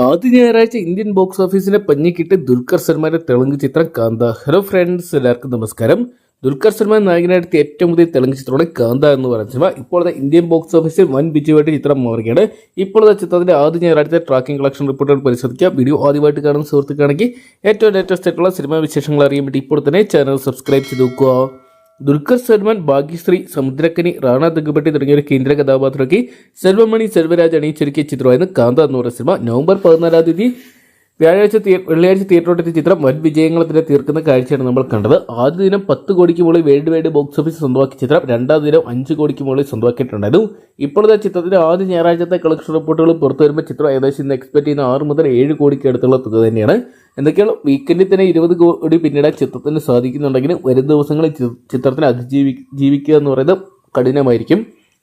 ആദ്യ ഞായറാഴ്ച Indian box ഓഫീസിനെ പഞ്ഞിക്കിട്ട് ദുൽഖർ സൽമാന്റെ തെലുങ്ക് ചിത്രം കാന്ത. ഹലോ ഫ്രണ്ട്സ് എല്ലാവർക്കും നമസ്കാരം. ദുൽഖർ സൽമാൻ നായകനായിട്ട് ഏറ്റവും പുതിയ തെലുങ്ക് ചിത്രമാണ് കാന്ത എന്ന് പറയുന്ന സിനിമ. ഇപ്പോഴത്തെ ഇന്ത്യൻ ബോക്സ് ഓഫീസിൽ വൻ വിജയമായിട്ട് ചിത്രം മാറുകയാണ്. ഇപ്പോഴത്തെ ചിത്രത്തിന്റെ ആദ്യ ഞായറാഴ്ച ട്രാക്കിംഗ് കളക്ഷൻ റിപ്പോർട്ടുകൾ പരിശോധിക്കുക. വീഡിയോ ആദ്യമായിട്ട് കാണുന്ന സുഹൃത്തുക്കാണെങ്കിൽ ഏറ്റവും ലേറ്റസ്റ്റ് ആയിട്ടുള്ള സിനിമാ വിശേഷങ്ങൾ അറിയാൻ വേണ്ടി ഇപ്പോൾ തന്നെ ചാനൽ സബ്സ്ക്രൈബ് ചെയ്ത് നോക്കുക. ദുൽഖർ സൽമാൻ ഭാഗ്യശ്രീ സമുദ്രക്കനി റാണ ദഗുബട്ടി തുടങ്ങിയ ഒരു കേന്ദ്ര കഥാപാത്രമാക്കി സെൽവമണി സെൽവരാജ് അണിയിച്ചൊരുക്കിയ ചിത്രമായിരുന്നു കാന്ത എന്ന് പറയുന്ന സിനിമ. നവംബർ പതിനാലാം തീയതി വ്യാഴാഴ്ച വെള്ളിയാഴ്ച തിയേറ്ററോട്ടെത്തിയ ചിത്രം വൻ വിജയങ്ങളെ തന്നെ തീർക്കുന്ന കാഴ്ചയാണ് നമ്മൾ കണ്ടത്. ആദ്യ ദിനം പത്ത് കോടിക്ക് മുകളിൽ വേൾഡ് വൈഡ് ബോക്സ് ഓഫീസ് സ്വന്തമാക്കിയ ചിത്രം രണ്ടാം ദിനം അഞ്ച് കോടിക്ക് മുകളിൽ സ്വന്തമാക്കിയിട്ടുണ്ടായിരുന്നു. ഇപ്പോഴത്തെ ചിത്രത്തിന്റെ ആദ്യ ഞായറാഴ്ചത്തെ കളക്ഷൻ റിപ്പോർട്ടുകൾ പുറത്തു വരുമ്പോൾ ചിത്രം ഏകദേശം ഇന്ന് എക്സ്പെക്ട് ചെയ്യുന്ന ആറ് മുതൽ ഏഴ് കോടിക്ക് അടുത്തുള്ള തുക തന്നെയാണ്. എന്തൊക്കെയാണ് വീക്കെൻഡിൽ തന്നെ ഇരുപത് കോടി പിന്നിടാൻ ചിത്രത്തിന് സാധിക്കുന്നുണ്ടെങ്കിലും വരും ദിവസങ്ങളിൽ ചിത്രത്തിന് അതിജീവി ജീവിക്കുക എന്ന് പറയുന്നത് കഠിനമായിരിക്കും.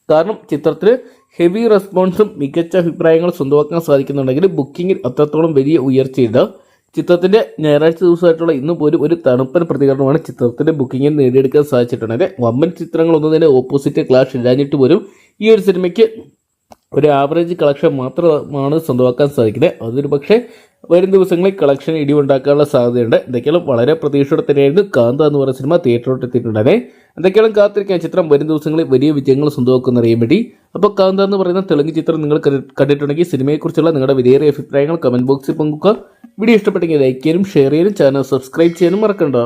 കാരണം ചിത്രത്തിന് ഹെവി റെസ്പോൺസും മികച്ച അഭിപ്രായങ്ങൾ സ്വന്തമാക്കാൻ സാധിക്കുന്നുണ്ടെങ്കിൽ ബുക്കിങ്ങിൽ അത്രത്തോളം വലിയ ഉയർച്ചയില്ല. ചിത്രത്തിന്റെ ഞായറാഴ്ച ദിവസമായിട്ടുള്ള ഇന്ന് പോലും ഒരു തണുപ്പൻ പ്രതികരണമാണ് ചിത്രത്തിന്റെ ബുക്കിങ്ങിൽ നേടിയെടുക്കാൻ സാധിച്ചിട്ടുള്ളത്. വമ്പൻ ചിത്രങ്ങളൊന്നും തന്നെ ഓപ്പോസിറ്റ് ക്ലാഷ് ഇല്ലാഞ്ഞിട്ട് പോലും ഈ ഒരു സിനിമയ്ക്ക് ഒരു ആവറേജ് കളക്ഷൻ മാത്രമാണ് സ്വന്തമാക്കാൻ സാധിക്കുന്നത്. അതൊരു പക്ഷേ വരും ദിവസങ്ങളിൽ കളക്ഷൻ ഇടിവുണ്ടാക്കാനുള്ള സാധ്യതയുണ്ട്. എന്തൊക്കെയാലും വളരെ പ്രതീക്ഷയോടെ തന്നെയായിരുന്നു കാന്ത എന്ന് പറയുന്ന സിനിമ തിയേറ്ററിലോട്ട് എത്തിയിട്ടുണ്ടായിരുന്നേ. എന്തൊക്കെയാലും കാത്തിരിക്കാൻ ചിത്രം വരും ദിവസങ്ങളിൽ വലിയ വിജയങ്ങൾ സ്വന്തമാക്കുന്ന അറിയാൻ വേണ്ടി. അപ്പോൾ കാന്ത എന്ന് പറയുന്ന തെലുങ്ക് ചിത്രം നിങ്ങൾ കണ്ടിട്ടുണ്ടെങ്കിൽ സിനിമയെക്കുറിച്ചുള്ള നിങ്ങളുടെ വിലയേറിയ അഭിപ്രായങ്ങൾ കമന്റ് ബോക്സിൽ പങ്കുക വീഡിയോ ഇഷ്ടപ്പെട്ടെങ്കിൽ ലൈക്ക് ചെയ്യാനും ഷെയർ ചെയ്യാനും ചാനൽ സബ്സ്ക്രൈബ് ചെയ്യാനും മറക്കണ്ട.